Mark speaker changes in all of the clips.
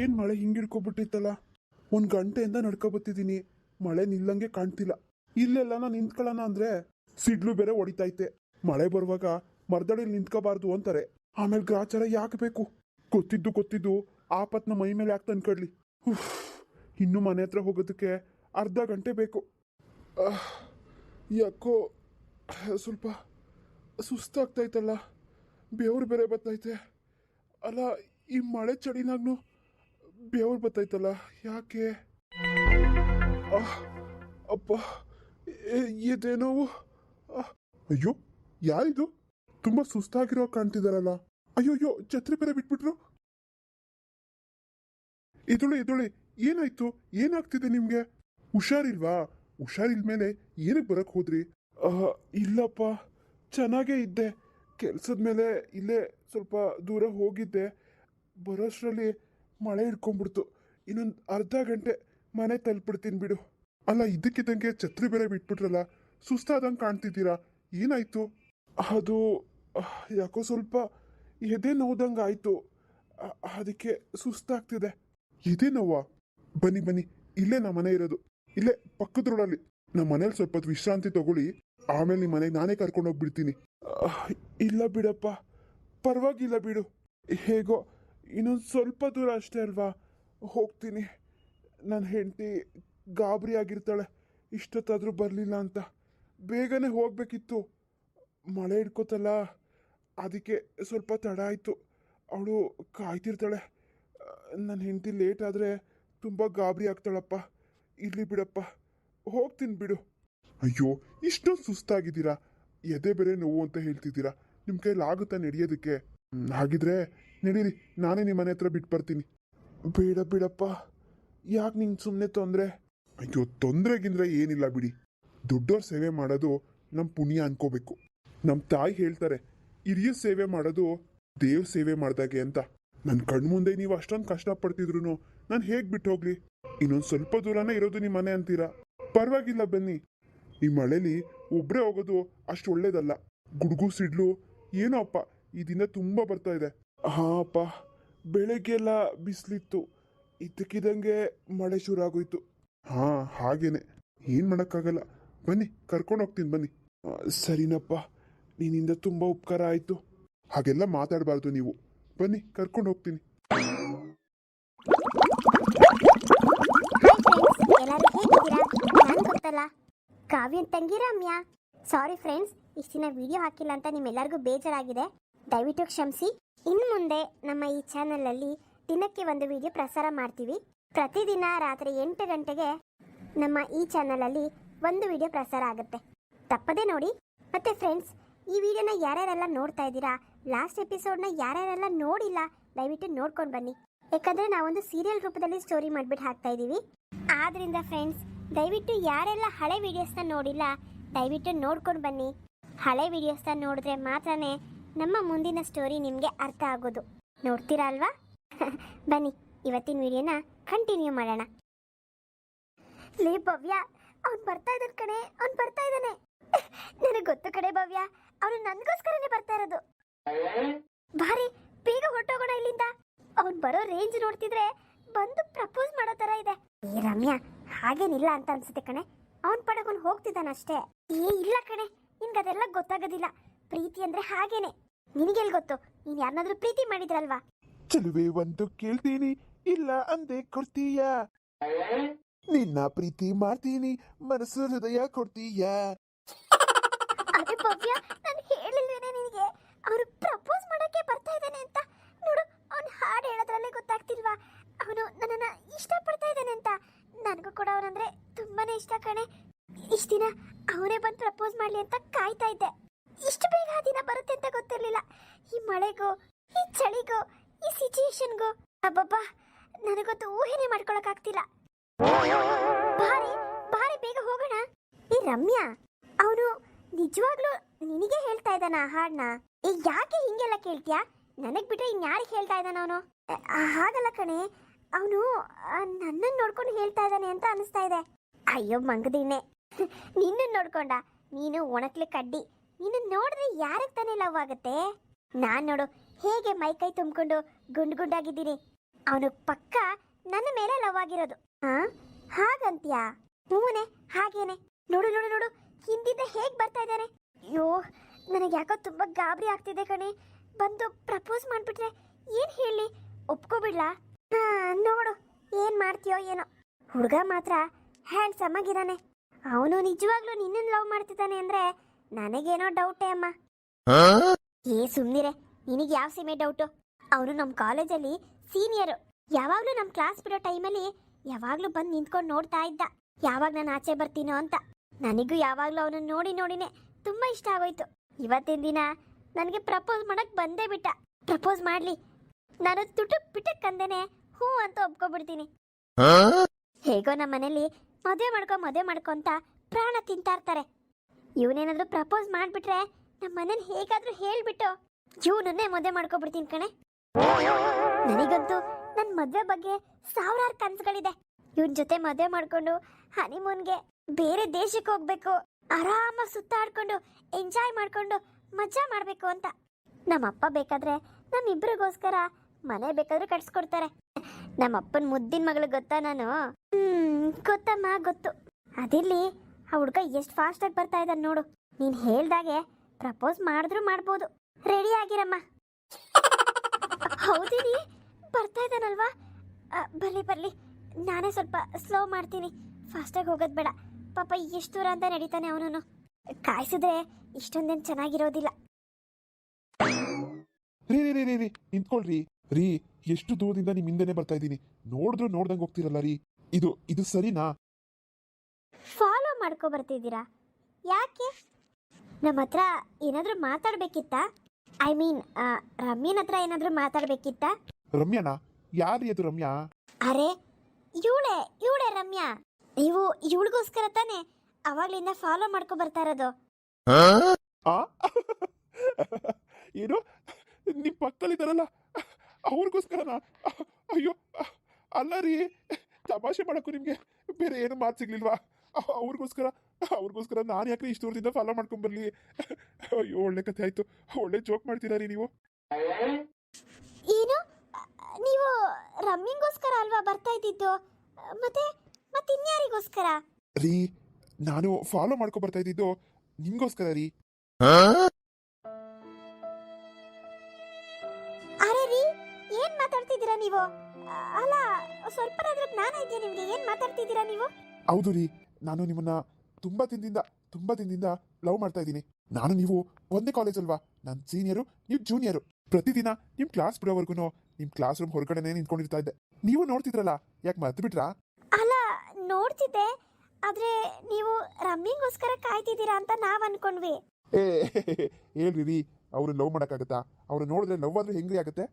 Speaker 1: ಏನು ಮಳೆ ಹಿಂಗಿಡ್ಕೊಬಿಟ್ಟಿತ್ತಲ್ಲ ಒಂದು ಗಂಟೆಯಿಂದ ನಡ್ಕೊಬತ್ತಿದ್ದೀನಿ ಮಳೆ ನಿಲ್ಲಂಗೆ ಕಾಣ್ತಿಲ್ಲ. ಇಲ್ಲೆಲ್ಲ ನಾನು ನಿಂತ್ಕೊಳ್ಳೋಣ ಅಂದರೆ ಸಿಡ್ಲು ಬೇರೆ ಹೊಡಿತೈತೆ. ಮಳೆ ಬರುವಾಗ ಮರದಡಿಲಿ ನಿಂತ್ಕೋಬಾರ್ದು ಅಂತಾರೆ. ಆಮೇಲೆ ಗ್ರಾಚಾರ ಯಾಕೆ ಬೇಕು? ಗೊತ್ತಿದ್ದು ಗೊತ್ತಿದ್ದು ಆಪತ್ನ ಮೈ ಮೇಲೆ ಯಾಕೆ ತಂದ್ಕೊಡ್ಲಿ? ಇನ್ನು ಮನೆ ಹತ್ರ ಹೋಗೋದಕ್ಕೆ ಅರ್ಧ ಗಂಟೆ ಬೇಕು. ಯಾಕೋ ಸ್ವಲ್ಪ ಸುಸ್ತಾಗ್ತೈತಲ್ಲ. ಬೇವ್ರು ಬೇರೆ ಬರ್ತೈತೆ. ಅಲ್ಲ, ಈ ಮಳೆ ಚಳಿನಾಗ್ನು ಬೆವರು ಬತ್ತೈತಲ್ಲ ಯಾಕೆ? ಅಪ್ಪ ಎ- ಎದೆ ನೋವು ಆಹ್, ಅಯ್ಯೋ ಯಾರಿದು? ತುಂಬಾ ಸುಸ್ತಾಗಿರೋ ಕಾಣ್ತಿದಾರಲ್ಲ. ಅಯ್ಯೋ ಅಯ್ಯೋ ಛತ್ರಿ ಬೇರೆ ಬಿಟ್ಬಿಟ್ರು. ಎದುಳೆ ಎದುಳೆ ಏನಾಯ್ತು? ಏನಾಗ್ತಿದೆ ನಿಮ್ಗೆ? ಹುಷಾರಿಲ್ವಾ? ಹುಷಾರಿಲ್ಮೇಲೆ ಏನಕ್ಕೆ ಬರಕ್ ಹೋದ್ರಿ? ಇಲ್ಲಪ್ಪ ಚೆನ್ನಾಗೇ ಇದ್ದೆ. ಕೆಲಸದ ಮೇಲೆ ಇಲ್ಲೇ ಸ್ವಲ್ಪ ದೂರ ಹೋಗಿದ್ದೆ. ಬರೋಷ್ಟರಲ್ಲಿ ಮಳೆ ಹಿಡ್ಕೊಂಡ್ಬಿಡ್ತು. ಇನ್ನೊಂದು ಅರ್ಧ ಗಂಟೆ ಮನೆ ತಲುಪಿಡ್ತೀನಿ ಬಿಡು. ಅಲ್ಲ ಇದಕ್ಕಿದ್ದಂಗೆ ಛತ್ರಿ ಬೇರೆ ಬಿಟ್ಬಿಟ್ರಲ್ಲ, ಸುಸ್ತಾದಂಗೆ ಕಾಣ್ತಿದ್ದೀರಾ? ಏನಾಯ್ತು? ಅದು, ಯಾಕೋ ಸ್ವಲ್ಪ ಎದೆ ನೋವ್ದಂಗೆ ಆಯಿತು. ಅದಕ್ಕೆ ಸುಸ್ತಾಗ್ತಿದೆ. ಎದೆ ನೋವಾ? ಬನ್ನಿ ಬನ್ನಿ, ಇಲ್ಲೇ ನಮ್ಮ ಮನೆ ಇರೋದು. ಇಲ್ಲೇ ಪಕ್ಕದ ರೋಡಲ್ಲಿ ನಮ್ಮ ಮನೇಲಿ ಸ್ವಲ್ಪ ವಿಶ್ರಾಂತಿ ತಗೊಳ್ಳಿ. ಆಮೇಲೆ ನಿಮ್ಮ ಮನೆಗೆ ನಾನೇ ಕರ್ಕೊಂಡು ಹೋಗ್ಬಿಡ್ತೀನಿ ಇಲ್ಲ ಬಿಡಪ್ಪ. ಪರವಾಗಿಲ್ಲ ಬಿಡು. ಹೇಗೋ ಇನ್ನೊಂದು ಸ್ವಲ್ಪ ದೂರ ಅಷ್ಟೇ ಅಲ್ವಾ? ಹೋಗ್ತೀನಿ. ನನ್ನ ಹೆಂಡತಿ ಗಾಬರಿ ಆಗಿರ್ತಾಳೆ. ಇಷ್ಟೊತ್ತಾದರೂ ಬರಲಿಲ್ಲ ಅಂತ. ಬೇಗನೆ ಹೋಗಬೇಕಿತ್ತು. ಮಳೆ ಹಿಡ್ಕೋತಲ್ಲ. ಅದಕ್ಕೆ ಸ್ವಲ್ಪ ತಡ ಆಯಿತು. ಅವಳು ಕಾಯ್ತಿರ್ತಾಳೆ. ನನ್ನ ಹೆಂಡತಿ ಲೇಟ್ ಆದರೆ ತುಂಬ ಗಾಬರಿ ಆಗ್ತಾಳಪ್ಪ. ಇರಲಿ ಬಿಡಪ್ಪ. ಹೋಗ್ತೀನಿ ಬಿಡು. ಅಯ್ಯೋ, ಇಷ್ಟೊಂದು ಸುಸ್ತಾಗಿದ್ದೀರಾ? ಎದೆ ಬೇರೆ ನೋವು ಅಂತ ಹೇಳ್ತಿದ್ದೀರಾ? ನಿಮ್ಮ ಕೈಲಿ ಆಗುತ್ತಾ ನಡೆಯೋದಕ್ಕೆ ಹಾಗಿದ್ರೆ ನಡೀರಿ, ನಾನೇ ನಿಮ್ಮ ಮನೆ ಹತ್ರ ಬಿಟ್ಟು ಬರ್ತೀನಿ. ಬೇಡ, ಬಿಡಪ್ಪ. ಯಾಕೆ ನಿಂಗೆ ಸುಮ್ಮನೆ ತೊಂದರೆ? ಅಯ್ಯೋ, ತೊಂದರೆಗಿಂದ್ರೆ ಏನಿಲ್ಲ ಬಿಡಿ. ದೊಡ್ಡವ್ರ ಸೇವೆ ಮಾಡೋದು ನಮ್ಮ ಪುಣ್ಯ ಅನ್ಕೋಬೇಕು. ನಮ್ಮ ತಾಯಿ ಹೇಳ್ತಾರೆ, ಹಿರಿಯ ಸೇವೆ ಮಾಡೋದು ದೇವ್ ಸೇವೆ ಮಾಡ್ದಾಗೆ ಅಂತ. ನನ್ನ ಕಣ್ಮುಂದೆ ನೀವು ಅಷ್ಟೊಂದು ಕಷ್ಟಪಡ್ತಿದ್ರು ನಾನು ಹೇಗೆ ಬಿಟ್ಟು ಹೋಗ್ಲಿ? ಇನ್ನೊಂದು ಸ್ವಲ್ಪ ದೂರನೇ ಇರೋದು ನಿಮ್ಮ ಮನೆ ಅಂತೀರಾ? ಪರವಾಗಿಲ್ಲ ಬನ್ನಿ. ಈ ಮಳೆಲಿ ಒಬ್ಬರೇ ಹೋಗೋದು ಅಷ್ಟು ಒಳ್ಳೇದಲ್ಲ. ಗುಡುಗು, ಸಿಡ್ಲು, ಏನೋ ಅಪ್ಪ ದಿನ ತುಂಬ ಬರ್ತಾ ಇದೆ. ಹಾ ಅಪ್ಪ ಬೆಳಗ್ಗೆಲ್ಲ ಬಿಸಿಲಿತ್ತು. ಇದ್ದಕ್ಕಿದ್ದಂಗೆ ಮಳೆ ಶುರು ಆಗೋಯ್ತು ಹಾ, ಹಾಗೇನೆ. ಏನು ಮಾಡೋಕ್ಕಾಗಲ್ಲ. ಬನ್ನಿ, ಕರ್ಕೊಂಡು ಹೋಗ್ತೀನಿ, ಬನ್ನಿ. ಸರಿನಪ್ಪ. ನಿನ್ನಿಂದ ತುಂಬ ಉಪಕಾರ ಆಯಿತು. ಹಾಗೆಲ್ಲ ಮಾತಾಡಬಾರ್ದು ನೀವು. ಬನ್ನಿ, ಕರ್ಕೊಂಡು ಹೋಗ್ತೀನಿ.
Speaker 2: ಫ್ರೆಂಡ್ಸ್ ಕಾವ್ಯನ್ ತಂಗಿ ರಮ್ಯಾ. ಸಾರಿ ಫ್ರೆಂಡ್ಸ್ ಇಷ್ಟಿನ ವಿಡಿಯೋ ಹಾಕಿಲ್ಲ ಅಂತ ನಿಮ್ಮೆಲ್ಲರಿಗೂ ಬೇಜಾರಾಗಿದೆ. ದಯವಿಟ್ಟು ಕ್ಷಮಿಸಿ. ಇನ್ನು ಮುಂದೆ ನಮ್ಮ ಈ ಚಾನಲಲ್ಲಿ ದಿನಕ್ಕೆ ಒಂದು ವಿಡಿಯೋ ಪ್ರಸಾರ ಮಾಡ್ತೀವಿ. ಪ್ರತಿದಿನ ರಾತ್ರಿ ಎಂಟು ಗಂಟೆಗೆ ನಮ್ಮ ಈ ಚಾನಲಲ್ಲಿ ಒಂದು ವಿಡಿಯೋ ಪ್ರಸಾರ ಆಗುತ್ತೆ. ತಪ್ಪದೇ ನೋಡಿ. ಮತ್ತೆ ಫ್ರೆಂಡ್ಸ್ ಈ ವಿಡಿಯೋನ ಯಾರ್ಯಾರೆಲ್ಲ ನೋಡ್ತಾ ಇದ್ದೀರಾ? ಲಾಸ್ಟ್ ಎಪಿಸೋಡ್ನ ಯಾರ್ಯಾರೆಲ್ಲ ನೋಡಿಲ್ಲ, ದಯವಿಟ್ಟು ನೋಡ್ಕೊಂಡು ಬನ್ನಿ. ಯಾಕಂದ್ರೆ ನಾವೊಂದು ಸೀರಿಯಲ್ ರೂಪದಲ್ಲಿ ಸ್ಟೋರಿ ಮಾಡ್ಬಿಟ್ಟು ಹಾಕ್ತಾ ಇದ್ದೀವಿ. ಆದ್ದರಿಂದ ಫ್ರೆಂಡ್ಸ್ ದಯವಿಟ್ಟು ಯಾರೆಲ್ಲ ಹಳೆ ವಿಡಿಯೋಸ್ನ ನೋಡಿಲ್ಲ, ದಯವಿಟ್ಟು ನೋಡ್ಕೊಂಡು ಬನ್ನಿ. ಹಳೆ ವಿಡಿಯೋಸ್ನ ನೋಡಿದ್ರೆ ಮಾತ್ರನೇ ನಮ್ಮ ಮುಂದಿನ ಸ್ಟೋರಿ ನಿಮಗೆ ಅರ್ಥ ಆಗೋದು. ನೋಡ್ತೀರಾ ಅಲ್ವಾ ಬನ್ನಿ, ಇವತ್ತಿನ ವಿಡಿಯೋನ ಕಂಟಿನ್ಯೂ ಮಾಡೋಣ. ಲೇ ಭವ್ಯ, ಅವ್ನು ಬರ್ತಾ ಇದ್ದಾನೆ ಕಣೆ, ಅವ್ನು ಬರ್ತಾ ಇದ್ದಾನೆ ನನಗೆ ಗೊತ್ತು ಕಡೆ ಭವ್ಯ, ಅವನು ನನಗೋಸ್ಕರನೇ ಬರ್ತಾ ಇರೋದು. ಬಾರಿ ಬೇಗ ಹೊರಟೋಗೋಣ ಇಲ್ಲಿಂದ. ಅವ್ನು ಬರೋ ರೇಂಜ್ ನೋಡ್ತಿದ್ರೆ ಬಂದು ಪ್ರಪೋಸ್ ಮಾಡೋ ತರ ಇದೆ. ಏ ರಮ್ಯಾ, ಹಾಗೇನಿಲ್ಲ ಅಂತ ಅನ್ಸುತ್ತೆ ಕಣೆ. ಅವನ್ ಪಡಗೊಂಡು ಹೋಗ್ತಿದ್ದಾನಷ್ಟೇ. ಏ ಇಲ್ಲ ಕಣೆ ನಿನ್ಗೆ ಅದೆಲ್ಲ ಗೊತ್ತಾಗೋದಿಲ್ಲ. ಪ್ರೀತಿ ಅಂದ್ರೆ ಹಾಗೇನೆ. ನಿನಗೆಲ್ ಗೊತ್ತು? ನೀನ್ ಯಾರನ್ನಾದ್ರೂ ಪ್ರೀತಿ ಮಾಡಿದ್ರಲ್ವಾ?
Speaker 1: ಚೆಲುವೆ ಒಂದು ಕೇಳ್ತೀನಿ ಇಲ್ಲ ಅಂದೆ ಕೊಡ್ತೀಯ? ನಿನ್ನ ಪ್ರೀತಿ ಮಾಡ್ತೀನಿ ಮನಸ್ಸು ಹೃದಯ ಕೊಡ್ತೀಯ?
Speaker 2: ಅದೇ ಭವ್ಯ ನಾನು ಹೇಳಿಲ್ವೇನೆ ನಿನಗೆ? ಅವನು ಪ್ರಪೋಸ್ ಮಾಡಕ್ಕೆ ಬರ್ತಾ ಇದ್ದಾನೆ ಅಂತ. ನೋಡು ಅವ್ನು ಹಾಡು ಹೇಳೋದ್ರಲ್ಲೇ ಗೊತ್ತಾಗ್ತಿಲ್ವಾ? ಅವನು ನನ್ನನ್ನ ಇಷ್ಟಪಡ್ತಾ ಇದ್ದಾನೆ ಅಂತ. ನನಗೂ ಕೂಡ ಅವನಂದ್ರೆ ತುಂಬಾನೇ ಇಷ್ಟ ಕಣೆ. ಇಷ್ಟ ದಿನ ಅವನೇ ಬಂದು ಪ್ರಪೋಸ್ ಮಾಡ್ಲಿ ಅಂತ ಕಾಯ್ತಾ ಇದ್ದೆ. ಇಷ್ಟು ಬೇಗ ಆ ದಿನ ಬರುತ್ತೆ ಅಂತ ಗೊತ್ತಿರಲಿಲ್ಲ. ಈ ಮಳೆಗೂ, ಈ ಚಳಿಗೋ, ಈ ಸಿಚುಯೇಷನ್ಗೂ ಅಬ್ಬಬ್ಬಾ ನನಗೊತ್ತು ಊಹೆನೆ ಮಾಡ್ಕೊಳಕ್ಕಾಗ್ತಿಲ್ಲ. ಬಾರಿ ಬಾರಿ ಬೇಗ ಹೋಗೋಣ. ಈ ರಮ್ಯಾ, ಅವನು ನಿಜವಾಗ್ಲೂ ನಿನಗೆ ಹೇಳ್ತಾ ಇದ್ದಾನ ಆ ಹಾಡ್ನ ಈಗ ಯಾಕೆ ಹಿಂಗೆಲ್ಲ ಕೇಳ್ತ್ಯಾ? ನನಗ್ ಬಿಟ್ರೆ ಇನ್ಯಾರಿಗೆ ಹೇಳ್ತಾ ಇದ್ದಾನ ಅವನು? ಹಾಗಲ್ಲ ಕಣೆ. ಅವನು ನನ್ನನ್ನು ನೋಡ್ಕೊಂಡು ಹೇಳ್ತಾ ಇದ್ದಾನೆ ಅಂತ ಅನಿಸ್ತಾ ಇದೆ. ಅಯ್ಯೋ, ಮಂಗದಿಣ್ಣೆ. ನಿನ್ನ ನೋಡ್ಕೊಂಡ. ನೀನು ಒಣಕ್ಲೆ ಕಡ್ಡಿ. ನಿನ್ನ ನೋಡಿದ್ರೆ ಯಾರಿಗೆ ತಾನೇ ಲವ್ ಆಗುತ್ತೆ? ನಾನ್ ನೋಡು ಹೇಗೆ ಮೈ ಕೈ ತುಂಬಿಕೊಂಡು ಗುಂಡ್ ಗುಂಡಾಗಿದ್ದೀನಿ. ಅವನು ಪಕ್ಕ ನನ್ನ ಮೇಲೆ ಲವ್ ಆಗಿರೋದು. ಹಾಗಂತ್ಯಾ? ಹೂನೆ ಹಾಗೇನೆ. ನೋಡು ನೋಡು ನೋಡು ಹಿಂದಿಂದ ಹೇಗ್ ಬರ್ತಾ ಇದ್ದಾನೆ? ಅಯ್ಯೋ ನನಗೆ ಯಾಕೋ ತುಂಬಾ ಗಾಬರಿ ಆಗ್ತಿದೆ ಕಣೆ. ಬಂದು ಪ್ರಪೋಸ್ ಮಾಡ್ಬಿಟ್ರೆ ಏನ್ ಹೇಳಿ? ಒಪ್ಕೋಬಿಡ್ಲಾ? ಹಾ, ನೋಡು ಏನ್ ಮಾಡ್ತೀಯೋ ಏನೋ. ಹುಡುಗ ಮಾತ್ರ ಹ್ಯಾಂಡ್ಸಮ್ ಆಗಿದ್ದಾನೆ. ಅವನು ನಿಜವಾಗ್ಲೂ ನಿನ್ನನ್ನು ಲವ್ ಮಾಡ್ತಿದ್ದಾನೆ ಅಂದ್ರೆ ನನಗೇನೋ ಡೌಟೇ ಅಮ್ಮ. ಏ ಸುಮ್ನಿರೆ. ನಿನಗೆ ಯಾವ ಸೀಮೆ ಡೌಟು? ಅವನು ನಮ್ಮ ಕಾಲೇಜಲ್ಲಿ ಸೀನಿಯರು. ಯಾವಾಗಲೂ ನಮ್ಮ ಕ್ಲಾಸ್ ಬಿಡೋ ಟೈಮಲ್ಲಿ ಯಾವಾಗಲೂ ಬಂದು ನಿಂತ್ಕೊಂಡು ನೋಡ್ತಾ ಇದ್ದ. ಯಾವಾಗ ನಾನು ಆಚೆ ಬರ್ತೀನೋ ಅಂತ. ನನಗೂ ಯಾವಾಗಲೂ ಅವನನ್ನು ನೋಡಿ ನೋಡಿನೇ ತುಂಬಾ ಇಷ್ಟ ಆಗೋಯ್ತು. ಇವತ್ತಿನ ದಿನ ನನಗೆ ಪ್ರಪೋಸ್ ಮಾಡಕ್ ಬಂದೇ ಬಿಟ್ಟ. ಪ್ರಪೋಸ್ ಮಾಡ್ಲಿ. ನಾನು ತುಟುಕ್ ಪಿಟಕ್ ಅಂದೇನೆ ಹ್ಞೂ ಅಂತ ಒಪ್ಕೊಬಿಡ್ತೀನಿ. ಹೇಗೋ ನಮ್ಮ ಮನೇಲಿ ಮದುವೆ ಮಾಡ್ಕೊ ಮದುವೆ ಮಾಡ್ಕೊ ಅಂತ ಪ್ರಾಣ ತಿಂತಾ ಇರ್ತಾರೆ. ಇವನೇನಾದ್ರೂ ಪ್ರಪೋಸ್ ಮಾಡ್ಬಿಟ್ರೆ ನಮ್ಮ ಮನೇಲಿ ಹೇಗಾದ್ರೂ ಹೇಳ್ಬಿಟ್ಟು ಇವನನ್ನೇ ಮದುವೆ ಮಾಡ್ಕೊಬಿಡ್ತೀನಿ ಕಣೆ. ನನಗಂತೂ ನನ್ನ ಮದುವೆ ಬಗ್ಗೆ ಸಾವಿರಾರು ಕನಸುಗಳಿದೆ. ಇವನ್ ಜೊತೆ ಮದುವೆ ಮಾಡ್ಕೊಂಡು ಹನಿಮೂನ್ಗೆ ಬೇರೆ ದೇಶಕ್ಕೆ ಹೋಗ್ಬೇಕು, ಆರಾಮಾಗಿ ಸುತ್ತಾಡ್ಕೊಂಡು, ಎಂಜಾಯ್ ಮಾಡ್ಕೊಂಡು ಮಜಾ ಮಾಡ್ಬೇಕು ಅಂತ. ನಮ್ಮಪ್ಪ ಬೇಕಾದ್ರೆ ನಮ್ಮಿಬ್ರಿಗೋಸ್ಕರ ಮನೆ ಬೇಕಾದ್ರೆ ಕಟ್ಸ್ಕೊಡ್ತಾರೆ. ನಮ್ಮಪ್ಪನ ಮುದ್ದಿನ ಮಗಳು ಗೊತ್ತಾ ನಾನು? ಹ್ಮ್, ಗೊತ್ತಮ್ಮ, ಗೊತ್ತು. ಅದಿರ್ಲಿ ಆ ಹುಡುಗ ಎಷ್ಟು ಫಾಸ್ಟಾಗಿ ಬರ್ತಾ ಇದ್ದಾನೆ ನೋಡು. ನೀನು ಹೇಳ್ದಾಗೆ ಪ್ರಪೋಸ್ ಮಾಡಿದ್ರು ಮಾಡ್ಬೋದು. ರೆಡಿ ಆಗಿರಮ್ಮ. ಹೌದಿನಿ ಬರ್ತಾ ಇದ್ದಾನಲ್ವಾ? ಬರ್ಲಿ ಬರ್ಲಿ. ನಾನೇ ಸ್ವಲ್ಪ ಸ್ಲೋ ಮಾಡ್ತೀನಿ. ಫಾಸ್ಟಾಗಿ ಹೋಗೋದು ಬೇಡ. ಪಾಪ ಎಷ್ಟು ದೂರ ಅಂತ ನಡೀತಾನೆ ಅವನು ಕಾಯಿಸಿದ್ರೆ ಇಷ್ಟೊಂದೇನು ಚೆನ್ನಾಗಿರೋದಿಲ್ಲ.
Speaker 1: ರೀ ರೀ ರೀ ರೀ ರೀ ನಿಂತ್ಕೊಳ್ರಿ. ರೀ ಎಷ್ಟು ದೂರದಿಂದ ನಿಮ್ ಹಿಂದೆನೆ ಬರ್ತಾ ಇದ್ದೀನಿ. ನೋಡಿದ್ರು ನೋಡ್ದಂಗೆ ಹೋಗ್ತಿರಲ್ಲ ರೀ. ಇದು ಇದು ಸರಿನಾ?
Speaker 2: ಫಾಲೋ ಮಾಡ್ಕೊ ಬರ್ತಿದ್ದೀರಾ? ಯಾಕೆ? ನಮ್ಮ ಹತ್ರ ಏನಾದರೂ ಮಾತಾಡ್ಬೇಕಿತ್ತಾ? ಐ ಮೀನ್ ರಮ್ಯನ ಹತ್ರ ಏನಾದರೂ ಮಾತಾಡ್ಬೇಕಿತ್ತಾ?
Speaker 1: ರಮ್ಯಾನ? ಯಾರು ಅದು ರಮ್ಯಾ?
Speaker 2: ಅರೆ ಇವಳೆ ಇವಳೆ ರಮ್ಯಾ. ನೀವು ಇವಳಿಗೋಸ್ಕರ ತಾನೇ ಅವಾಗ್ಲಿಂದ ಫಾಲೋ ಮಾಡ್ಕೊ ಬರ್ತಾ ಇರೋದು.
Speaker 1: ಆ? ಏನು? ನಿಮ್ ಪಕ್ಕದಲ್ಲಿದ್ದಾರಲ್ಲ ಅವ್ರಿಗೋಸ್ಕರನಾ? ಅಯ್ಯೋ ಅಲ್ಲ ರೀ ತಮಾಷೆ ಮಾಡಕ್ಕೂ ನಿಮ್ಗೆ ಬೇರೆ ಏನು ಮಾತು ಸಿಗ್ಲಿಲ್ವಾ? ಅವ್ರಿಗೋಸ್ಕರ ಅವ್ರಿಗೋಸ್ಕರ ನಾನು ಯಾಕೆ ಇಷ್ಟು ದೂರದಿಂದ ಫಾಲೋ ಮಾಡ್ಕೊಂಡ್ ಬರ್ಲಿ? ಅಯ್ಯೋ ಒಳ್ಳೆ ಕಥೆ ಆಯ್ತು. ಒಳ್ಳೆ ಜೋಕ್ ಮಾಡ್ತೀರಾ ರೀ ನೀವು?
Speaker 2: ಏನು? ನೀವು ರಮ್ಮಿಂಗೋಸ್ಕರ ಅಲ್ವಾ ಬರ್ತಾ ಇದ್ದಿದ್ದು? ಮತ್ತೆ ಮತ್ತೆ ಇನ್ಯಾರಿಗೋಸ್ಕರ?
Speaker 1: ರೀ ನಾನು ಫಾಲೋ ಮಾಡ್ಕೊ ಬರ್ತಾ ಇದ್ದಿದ್ದು ನಿಮ್ಗೋಸ್ಕರ ರೀ.
Speaker 2: ಅರೆ ರೀ ಏನ್ ಮಾತಾಡ್ತಿದ್ದೀರಾ ನೀವು? ಅಲ್ಲ ಸ್ವಲ್ಪ ಜ್ಞಾನ ಇದೆಯಾ ನಿಮ್ಗೆ? ಏನ್ ಮಾತಾಡ್ತಿದ್ದೀರಾ ನೀವು?
Speaker 1: ಹೌದು ರೀ ನಾನು ನಿಮ್ಮನ್ನ ತುಂಬಾ ದಿನದಿಂದ ತುಂಬಾ ದಿನದಿಂದ ಲವ್ ಮಾಡ್ತಾ ಇದ್ದೀನಿ ನಾನು ನೀವು ಒಂದೇ ಕಾಲೇಜ್ ಅಲ್ವಾ ನಾನು ಸೀನಿಯರು ನೀವು ಜೂನಿಯರು ಪ್ರತಿದಿನ ನಿಮ್ ಕ್ಲಾಸ್ ಬಿಡೋವರೆಗೂ ನಿಮ್ ಕ್ಲಾಸ್ ರೂಮ್ ಹೊರಗಡೆನೆ ನಿಂತ್ಕೊಂಡಿರ್ತಾ ಇದ್ದೆ ನೀವು ನೋಡ್ತಿದ್ರಲ್ಲ ಯಾಕೆ ಮರ್ತು ಬಿಟ್ರಾ
Speaker 2: ಅಲ್ಲ ನೋಡ್ತಿದ್ದೆ ಆದ್ರೆ ನೀವು ರಮ್ಯಂಗೋಸ್ಕರ ಕಾಯ್ತಿದ್ದೀರಾ ಅಂತ ನಾವ್ ಅನ್ಕೊಂಡ್ವಿ
Speaker 1: ಏ ಹೇಳ್ರಿ ಅವ್ರು ಲವ್ ಮಾಡೋಕ್ಕಾಗತ್ತಾ ಅವ್ರು ನೋಡಿದ್ರೆ ಲವ್ ಆದ್ರೆ ಹೆಂಗ್ರಿ ಆಗುತ್ತೆ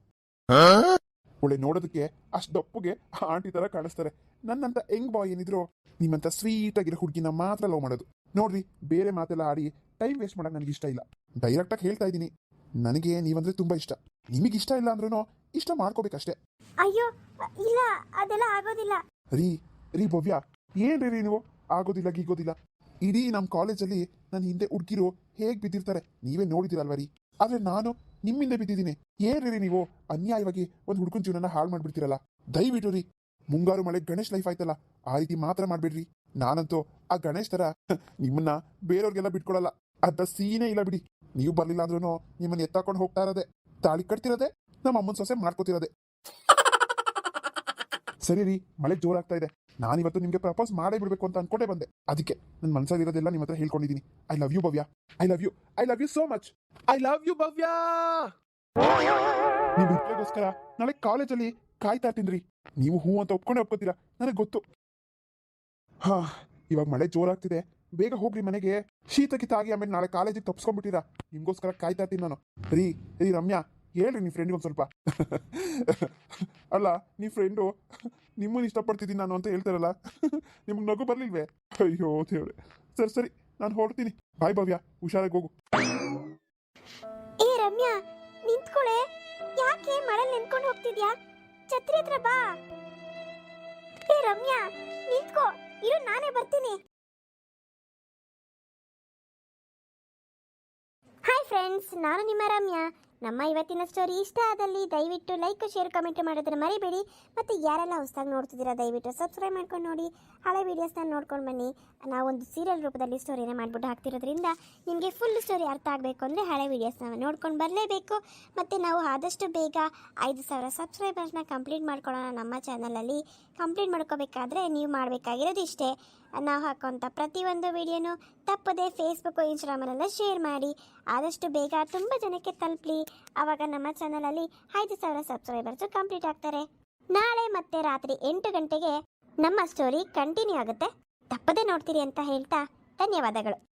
Speaker 1: ಒಳ್ಳೆ ನೋಡೋದಕ್ಕೆ ಅಷ್ಟು ದಪ್ಪಗೆ ಆಂಟಿ ತರ ಕಾಣಿಸ್ತಾರೆ. ನನ್ನಂತ ಹೆಂಗ್ ಬಾಯ್ ಏನಿದ್ರು ನಿಮ್ಮಂತ ಸ್ವೀಟ್ ಆಗಿರೋ ಹುಡುಗಿನ ಮಾತ್ರ ಲವ್ ಮಾಡೋದು. ನೋಡ್ರಿ ಬೇರೆ ಮಾತೆಲ್ಲ ಆಡಿ ಟೈಮ್ ವೇಸ್ಟ್ ಮಾಡೋಕೆ ನನಗೆ ಇಷ್ಟ ಇಲ್ಲ. ಡೈರೆಕ್ಟ್ ಆಗಿ ಹೇಳ್ತಾ ಇದ್ದೀನಿ. ನನಗೆ ನೀವಂದ್ರೆ ತುಂಬಾ ಇಷ್ಟ. ನಿಮಗೆ ಇಷ್ಟ ಇಲ್ಲ ಅಂದ್ರೂ ಇಷ್ಟ ಮಾಡ್ಕೋಬೇಕಷ್ಟೇ.
Speaker 2: ಅಯ್ಯೋ ಇಲ್ಲ ಅದೆಲ್ಲ ಆಗೋದಿಲ್ಲ.
Speaker 1: ರೀ ರೀ ಭವ್ಯ ಏನ್ರಿ ರೀ ನೀವು? ಆಗೋದಿಲ್ಲ ಗೀಗೋದಿಲ್ಲ. ಇಡೀ ನಮ್ಮ ಕಾಲೇಜಲ್ಲಿ ನನ್ನ ಹಿಂದೆ ಹುಡುಗಿರು ಹೇಗೆ ಬಿದ್ದಿರ್ತಾರೆ ನೀವೇ ನೋಡಿದಿರಲ್ವ ರೀ. ಆದ್ರೆ ನಾನು ನಿಮ್ಮಿಂದ ಬಿದ್ದಿದ್ದೀನಿ. ಏನ್ರಿ ನೀವು? ಅನ್ಯಾಯವಾಗಿ ಒಂದು ಹುಡುಗನ ಜೀವನನ ಹಾಳು ಮಾಡಿಬಿಡ್ತೀರಲ್ಲ. ದಯವಿಟ್ಟು ರೀ. ಮುಂಗಾರು ಮಳೆ ಗಣೇಶ್ ಲೈಫ್ ಆಯ್ತಲ್ಲ. ಆ ರೀತಿ ಮಾತ್ರ ಮಾಡ್ಬೇಡ್ರಿ. ನಾನಂತೂ ಆ ಗಣೇಶ್ ತರ ನಿಮ್ಮನ್ನ ಬೇರೆಯವ್ರಿಗೆಲ್ಲ ಬಿಟ್ಕೊಡಲ್ಲ. ಅದ ಸೀನೇ ಇಲ್ಲ ಬಿಡಿ. ನೀವು ಬರ್ಲಿಲ್ಲ ಅಂದ್ರೂ ನಿಮ್ಮನ್ನ ಎತ್ತಾಕೊಂಡು ಹೋಗ್ತಾ ಇರೋದೆ. ತಾಳಿ ಕಟ್ತಿರೋದೆ ನಮ್ಮ ಅಮ್ಮನ ಸೊಸೆ ಮಾಡ್ಕೋತಿರೋದೆ. ಸರಿ ರೀ ಮಳೆ ಜೋರಾಗ್ತಾ ಇದೆ. ನಾನಿವತ್ತು ನಿಮಗೆ ಪ್ರಪೋಸ್ ಮಾಡೇ ಬಿಡಬೇಕು ಅಂತ ಅನ್ಕೊಂಡೆ ಬಂದೆ. ಅದಕ್ಕೆ ನನ್ನ ಮನಸ್ಸಲ್ಲಿರೋದೆಲ್ಲ ನಿಮ್ಮ ಹತ್ರ ಹೇಳ್ಕೊಂಡಿದ್ದೀನಿ I love you Bhavya. I love you I love you so much I love you Bhavya! ನೀವು ಮದುವೆಗೋಸ್ಕರ ನಾಳೆ ಕಾಲೇಜಲ್ಲಿ ಕಾಯ್ತಾ ಇರ್ತೀನಿ ನೀವು ಹೂ ಅಂತ ಒಪ್ಕೊಂಡೆ ಒಪ್ಕೋತೀರಾ? ನನಗೆ ಗೊತ್ತು. ಹಾ ಇವಾಗ ಮಳೆ ಜೋರಾಗ್ತಿದೆ. ಬೇಗ ಹೋಗ್ರಿ ಮನೆಗೆ. ಶೀತಕ್ಕೆ ತಾಗಿ ಆಮೇಲೆ ನಾಳೆ ಕಾಲೇಜಿಗೆ ತಪ್ಸ್ಕೊಂಡ್ಬಿಟ್ಟಿರಾ? ನಿಮ್ಗೋಸ್ಕರ ಕಾಯ್ತಾ ಇರ್ತೀನಿ ನಾನು. ರೀ ರೀ ರಮ್ಯಾ ಹೇಳ್ರಿ ನಿಮ್ಮ ಫ್ರೆಂಡ್ಗೆ ಒಂದು ಸ್ವಲ್ಪ? ಅಲ್ಲ ನೀ ಫ್ರೆಂಡು ನಿಮ್ಮನ್ನು ಇಷ್ಟಪಡ್ತಿದ್ದೀನಿ ನಾನು ಅಂತ ಹೇಳ್ತಾರಲ್ಲ? ನಿಮ್ಗೆ ನಗು ಬರ್ಲಿಲ್ವೇ? ಅಯ್ಯೋ ದೇವ್ರೆ. ಸರಿ ಸರಿ, ನಾನು ಹೊರಡ್ತೀನಿ. ಬಾಯ್ ಭವ್ಯ, ಹುಷಾರಾಗಿ ಹೋಗು.
Speaker 2: ಏ ರಮ್ಯಾ, ನಿಂತ್ಕೊಳೆ. ಯಾಕೆ ಮಳೆ ನೆನ್ಕೊಂಡು ಹೋಗ್ತಿದ್ಯಾ? ಛತ್ರಿ ಹತ್ರ ಬಾ. ಏ ರಮ್ಯಾ, ನಿಂತ್ಕೋ. ಇರು, ನಾನೇ ಬರ್ತೀನಿ. ಹಾಯ್ ಫ್ರೆಂಡ್ಸ್ ನಾನು ನಿಮ್ಮ ರಮ್ಯಾ. ನಮ್ಮ ಇವತ್ತಿನ ಸ್ಟೋರಿ ಇಷ್ಟ ಆದಲ್ಲಿ ದಯವಿಟ್ಟು ಲೈಕ್ ಶೇರ್ ಕಮೆಂಟ್ ಮಾಡೋದನ್ನು ಮರಿಬೇಡಿ. ಮತ್ತು ಯಾರೆಲ್ಲ ಹೊಸದಾಗಿ ನೋಡ್ತಿದ್ದೀರಾ, ದಯವಿಟ್ಟು ಸಬ್ಸ್ಕ್ರೈಬ್ ಮಾಡ್ಕೊಂಡು ನೋಡಿ. ಹಳೆ ವೀಡಿಯೋಸ್ನ ನೋಡ್ಕೊಂಡು ಬನ್ನಿ. ನಾವೊಂದು ಸೀರಿಯಲ್ ರೂಪದಲ್ಲಿ ಸ್ಟೋರಿನ ಮಾಡಿಬಿಟ್ಟು ಹಾಕ್ತಿರೋದ್ರಿಂದ ನಿಮಗೆ ಫುಲ್ ಸ್ಟೋರಿ ಅರ್ಥ ಆಗಬೇಕು ಅಂದರೆ ಹಳೆ ವೀಡಿಯೋಸ್ನ ನೋಡ್ಕೊಂಡು ಬರಲೇಬೇಕು. ಮತ್ತು ನಾವು ಆದಷ್ಟು ಬೇಗ ಐದು ಸಾವಿರ ಸಬ್ಸ್ಕ್ರೈಬರ್ಸ್ನ ಕಂಪ್ಲೀಟ್ ಮಾಡ್ಕೊಳ್ಳೋಣ ನಮ್ಮ ಚಾನಲಲ್ಲಿ ಕಂಪ್ಲೀಟ್ ಮಾಡ್ಕೋಬೇಕಾದ್ರೆ ನೀವು ಮಾಡಬೇಕಾಗಿರೋದು ಇಷ್ಟೇ. ನಾವು ಹಾಕೋಂಥ ಪ್ರತಿಯೊಂದು ವಿಡಿಯೋನು ತಪ್ಪದೆ ಫೇಸ್ಬುಕ್ಕು ಇನ್ಸ್ಟಾಗ್ರಾಮಲ್ಲೆಲ್ಲ ಶೇರ್ ಮಾಡಿ. ಆದಷ್ಟು ಬೇಗ ತುಂಬ ಜನಕ್ಕೆ ತಲುಪಲಿ. ಆವಾಗ ನಮ್ಮ ಚಾನಲಲ್ಲಿ ಐದು ಸಾವಿರ ಸಬ್ಸ್ಕ್ರೈಬರ್ಸು ಕಂಪ್ಲೀಟ್ ಆಗ್ತಾರೆ. ನಾಳೆ ಮತ್ತೆ ರಾತ್ರಿ ಎಂಟು ಗಂಟೆಗೆ ನಮ್ಮ ಸ್ಟೋರಿ ಕಂಟಿನ್ಯೂ ಆಗುತ್ತೆ. ತಪ್ಪದೆ ನೋಡ್ತೀರಿ ಅಂತ ಹೇಳ್ತಾ ಧನ್ಯವಾದಗಳು.